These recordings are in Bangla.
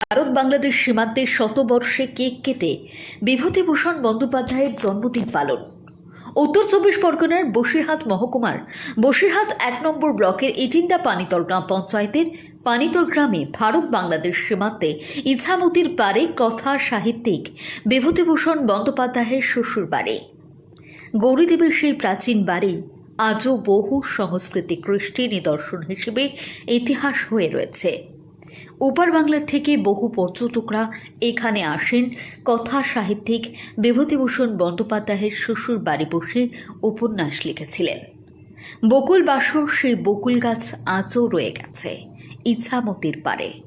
ভারত বাংলাদেশ সীমান্তে শতবর্ষে কেক কেটে বিভূতিভূষণ বন্দ্যোপাধ্যায়ের জন্মদিন পালন। উত্তর চব্বিশ পরগনার বসিরহাট মহকুমার বসিরহাট এক নম্বর ব্লকের ইটিন্ডা পানিতল গ্রাম পঞ্চায়েতের পানিতল গ্রামে ভারত বাংলাদেশ সীমান্তে ইছামতির পারে কথা সাহিত্যিক বিভূতিভূষণ বন্দ্যোপাধ্যায়ের শ্বশুর বাড়ি। গৌরীদেবীর সেই প্রাচীন বাড়ি আজও বহু সংস্কৃতি কৃষ্টি নিদর্শন হিসেবে ইতিহাস হয়ে রয়েছে। উপার বাংলা থেকে বহু পর্যটকরা এখানে আসেন। কথা সাহিত্যিক বিভূতিভূষণ বন্দ্যোপাধ্যায়ের শ্বশুর বাড়ি বসে উপন্যাস লিখেছিলেন। বকুল বাসর সেই বকুল গাছ আজও রয়ে গেছে ইচ্ছামতির পারে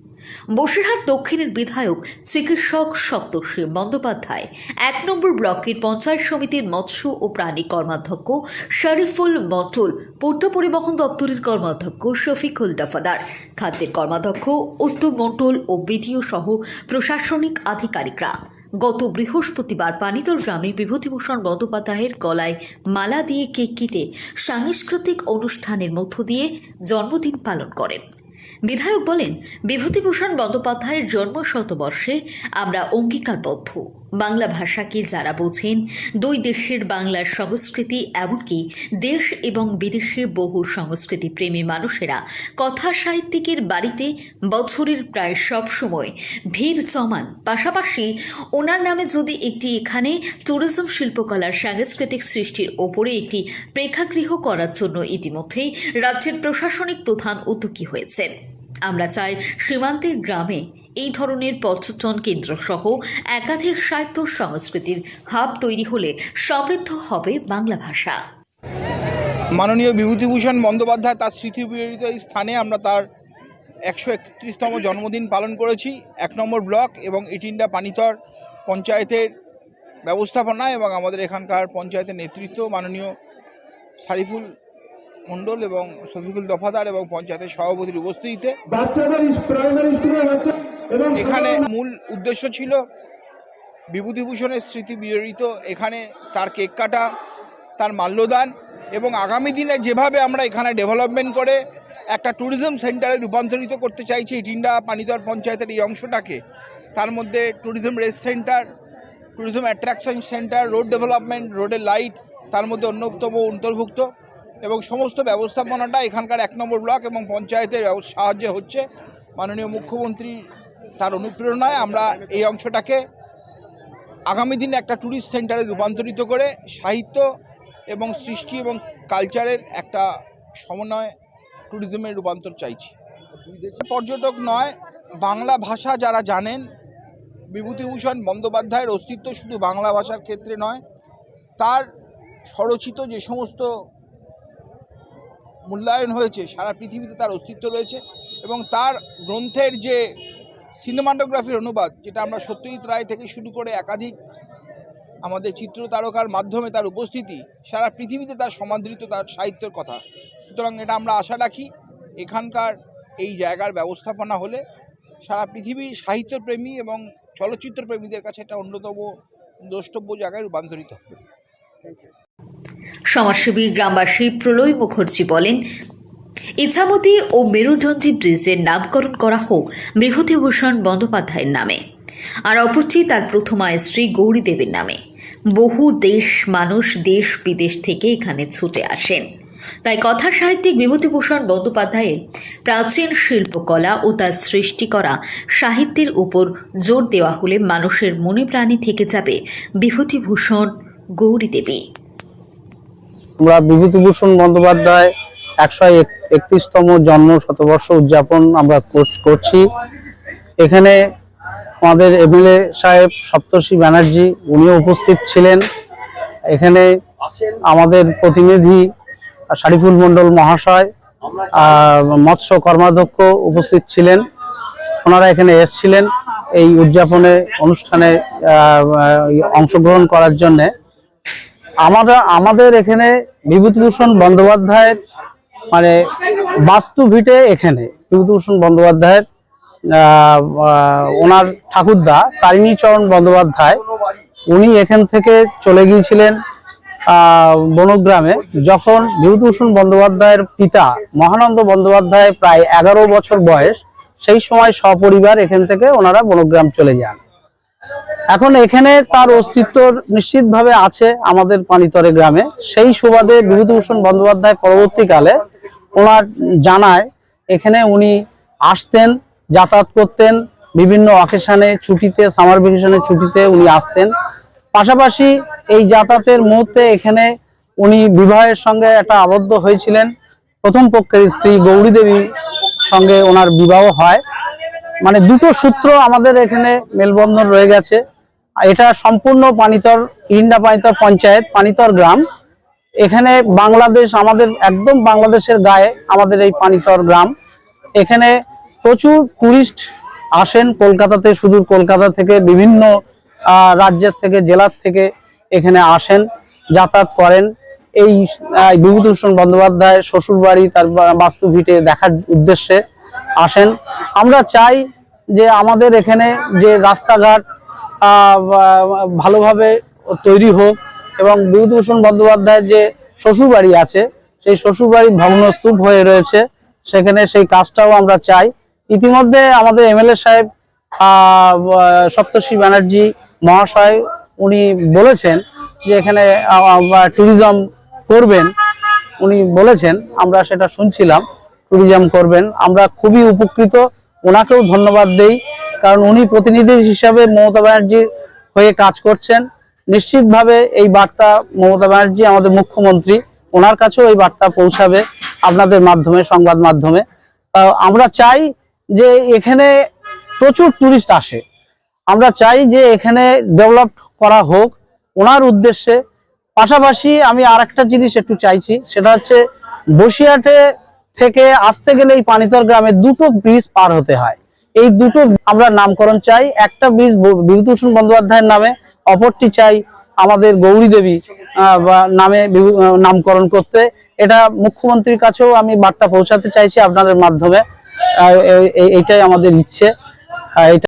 বসিরহাট দক্ষিণের বিধায়ক চিকিৎসক সপ্তর্ষি বন্দ্যোপাধ্যায়। এক নম্বর ব্লকের পঞ্চায়েত সমিতির মৎস্য ও প্রাণী কর্মাধ্যক্ষ শরীফুল মটল পূর্ত পরিবহন দপ্তরের কর্মাধ্যক্ষ শফিকুল দফাদার। খাদ্যের কর্মাধ্যক্ষ উত্তম মণ্ডল ও বিডিও সহ প্রশাসনিক আধিকারিকরা। গত বৃহস্পতিবার পানিতল গ্রামে বিভূতিভূষণ বন্দ্যোপাধ্যায়ের গলায় মালা দিয়ে কেক কেটে সাংস্কৃতিক অনুষ্ঠানের মধ্য দিয়ে জন্মদিন পালন করেন। বিধায়ক বলেন বিভূতিভূষণ বন্দ্যোপাধ্যায়ের জন্ম শতবর্ষে আমরা অঙ্গীকারবদ্ধ। বাংলা ভাষাকে যারা বোঝেন, দুই দেশের বাংলার সংস্কৃতি এমনকি দেশ এবং বিদেশে বহু সংস্কৃতি প্রেমী মানুষেরা কথা সাহিত্যিকের বাড়িতে বছরের প্রায় সব সময় ভিড় জমান। পাশাপাশি ওনার নামে যদি একটি এখানে ট্যুরিজম শিল্পকলার সাংস্কৃতিক সৃষ্টির ওপরে একটি প্রেক্ষাগৃহ করার জন্য ইতিমধ্যেই রাজ্যের প্রশাসনিক প্রধান উদ্যোগী হয়েছেন। আমরা চাই সীমান্তের গ্রামে এই ধরনের পর্যটন কেন্দ্র সহ একাধিক সাহিত্য সংস্কৃতির হাব তৈরি হলে সমৃদ্ধ হবে বাংলা ভাষা। মাননীয় বিভূতিভূষণ বন্দ্যোপাধ্যায় তার স্মৃতি বিজড়িত এই স্থানে আমরা তার একশো একত্রিশতম জন্মদিন পালন করেছি। এক নম্বর ব্লক এবং ইটিন্ডা পানিতর পঞ্চায়েতের ব্যবস্থাপনা এবং আমাদের এখানকার পঞ্চায়েতের নেতৃত্ব মাননীয় সারিফুল মণ্ডল এবং শফিকুল দফাদার এবং পঞ্চায়েতের সভাপতির উপস্থিতিতে এখানে মূল উদ্দেশ্য ছিল বিভূতিভূষণের স্মৃতি বিজড়িত। এখানে তার কেক কাটা তার মাল্যদান এবং আগামী দিনে যেভাবে আমরা এখানে ডেভেলপমেন্ট করে একটা ট্যুরিজম সেন্টারে রূপান্তরিত করতে চাইছি টিন্ডা পানিদর পঞ্চায়েতের এই অংশটাকে তার মধ্যে tourism rest centre tourism attraction centre road development রোডের লাইট তার মধ্যে অন্যতম অন্তর্ভুক্ত। এবং সমস্ত ব্যবস্থাপনাটা এখানকার এক নম্বর ব্লক এবং পঞ্চায়েতের সাহায্যে হচ্ছে। মাননীয় মুখ্যমন্ত্রী তার অনুপ্রেরণায় আমরা এই অংশটাকে আগামী দিনে একটা ট্যুরিস্ট সেন্টারে রূপান্তরিত করে সাহিত্য এবং সৃষ্টি এবং কালচারের একটা সমন্বয় ট্যুরিজমের রূপান্তর চাইছি। পর্যটক নয়, বাংলা ভাষা যারা জানেন, বিভূতিভূষণ বন্দ্যোপাধ্যায়ের অস্তিত্ব শুধু বাংলা ভাষার ক্ষেত্রে নয়, তার স্বরচিত যে সমস্ত মূল্যায়ন হয়েছে, সারা পৃথিবীতে তার অস্তিত্ব রয়েছে এবং তার গ্রন্থের যে সিনেমাটোগ্রাফির অনুবাদ, যেটা আমরা সত্যজিৎ রায় থেকে শুরু করে একাধিক আমাদের চিত্র তারকার মাধ্যমে তার উপস্থিতি, সারা পৃথিবীতে তার সমাদৃত তার সাহিত্যের কথা। সুতরাং এটা আমরা আশা রাখি, এখানকার এই জায়গার ব্যবস্থাপনা হলে সারা পৃথিবীর সাহিত্যপ্রেমী এবং চলচ্চিত্রপ্রেমীদের কাছে একটা অন্যতম দ্রষ্টব্য জায়গায় রূপান্তরিত হবে। সমাজসেবী গ্রামবাসী প্রলয় মুখার্জি বলেন, ইছামতি ও মেরুদণ্ডী ব্রিজের নামকরণ করা হোক বিভূতিভূষণ বন্দ্যোপাধ্যায়ের নামে। আর অপরটি তার প্রথমা স্ত্রী গৌরী দেবীর নামে। বহু দেশ মানুষ দেশ বিদেশ থেকে এখানে ছুটে আসেন। তাই কথা সাহিত্যিক বিভূতিভূষণ বন্দ্যোপাধ্যায়ের প্রাচীন শিল্পকলা ও তার সৃষ্টি করা সাহিত্যের উপর জোর দেওয়া হলে মানুষের মনে প্রাণী থেকে যাবে বিভূতিভূষণ গৌরী দেবী আমরা বিভূতিভূষণ বন্দ্যোপাধ্যায় একশো একত্রিশতম জন্ম শতবর্ষ উদযাপন আমরা করছি এখানে আমাদের এমএলএ সাহেব সপ্তর্ষি ব্যানার্জি, উনিও উপস্থিত ছিলেন। এখানে আমাদের প্রতিনিধি শারিফুল মণ্ডল মহাশয় মৎস্য কর্মাধ্যক্ষ উপস্থিত ছিলেন। ওনারা এখানে এসেছিলেন এই উদযাপনে অনুষ্ঠানে অংশগ্রহণ করার জন্যে। আমরা আমাদের এখানে বিভূতিভূষণ বন্দ্যোপাধ্যায়ের মানে বাস্তু ভিটে এখানে বিভূতিভূষণ বন্দ্যোপাধ্যায়ের ওনার ঠাকুরদা তারিণীচরণ বন্দ্যোপাধ্যায়, উনি এখান থেকে চলে গিয়েছিলেন বনগ্রামে যখন বিভূতিভূষণ বন্দ্যোপাধ্যায়ের পিতা মহানন্দ বন্দ্যোপাধ্যায় প্রায় এগারো বছর বয়স, সেই সময় সপরিবার এখান থেকে ওনারা বনগ্রাম চলে যান। এখন এখানে তার অস্তিত্ব নিশ্চিতভাবে আছে আমাদের পানিতরে গ্রামে। সেই সুবাদে বিভূতিভূষণ বন্দ্যোপাধ্যায় পরবর্তীকালে ওনার জানায়, এখানে উনি আসতেন, যাতায়াত করতেন, বিভিন্ন অকেশনে ছুটিতে, সামার ভ্যাকেশনের ছুটিতে উনি আসতেন। পাশাপাশি এই যাতায়াতের মুহূর্তে এখানে উনি বিবাহের সঙ্গে একটা আবদ্ধ হয়েছিলেন। প্রথম পক্ষের স্ত্রী গৌরী দেবীর সঙ্গে ওনার বিবাহ হয়। মানে দুটো সূত্র আমাদের এখানে মেলবন্ধন রয়ে গেছে। এটা সম্পূর্ণ পানিতর ইন্ডা পানিতর পঞ্চায়েত, পানিতর গ্রাম। এখানে বাংলাদেশ, আমাদের একদম বাংলাদেশের গায়ে আমাদের এই পানিতর গ্রাম। এখানে প্রচুর টুরিস্ট আসেন কলকাতাতে, সুদূর কলকাতা থেকে, বিভিন্ন রাজ্যের থেকে, জেলার থেকে এখানে আসেন, যাতায়াত করেন। এই বিভূতিভূষণ বন্দ্যোপাধ্যায় শ্বশুরবাড়ি, তার বাস্তু ভিটে দেখার উদ্দেশ্যে আসেন। আমরা চাই যে আমাদের এখানে যে রাস্তাঘাট ভালোভাবে তৈরি হোক এবং বিভূতিভূষণ বন্দ্যোপাধ্যায়ের যে শ্বশুরবাড়ি আছে, সেই শ্বশুরবাড়ি ভগ্নস্তূপ হয়ে রয়েছে। সেখানে সেই কাজটাও আমরা চাই। ইতিমধ্যে আমাদের এমএলএ সাহেব সপ্তর্ষি ব্যানার্জি মহাশয়, উনি বলেছেন যে এখানে ট্যুরিজম করবেন। উনি বলেছেন, আমরা সেটা শুনছিলাম ট্যুরিজম করবেন। আমরা খুবই উপকৃত। ওনাকেও ধন্যবাদ দেই, কারণ উনি প্রতিনিধি হিসাবে মমতা ব্যানার্জির হয়ে কাজ করছেন। নিশ্চিতভাবে এই বার্তা মমতা ব্যানার্জি আমাদের মুখ্যমন্ত্রী, ওনার কাছেও এই বার্তা পৌঁছাবে আপনাদের মাধ্যমে, সংবাদ মাধ্যমে। আমরা চাই যে এখানে প্রচুর টুরিস্ট আসে। আমরা চাই যে এখানে ডেভেলপ করা হোক ওনার উদ্দেশ্যে। পাশাপাশি আমি আর একটা জিনিস একটু চাইছি, সেটা হচ্ছে বসিরহাটে থেকে আসতে গেলে এই পানিতর গ্রামে দুটো ব্রিজ পার হতে হয়। এই দুটো আমরা নামকরণ চাই। একটা ব্রিজ বিভূতিভূষণ বন্দ্যোপাধ্যায়ের নামে, অপরটি চাই আমাদের গৌরী দেবী নামে নামকরণ করতে। এটা মুখ্যমন্ত্রীর কাছেও আমি বার্তা পৌঁছাতে চাইছি আপনাদের মাধ্যমে। এইটাই আমাদের ইচ্ছে। এটা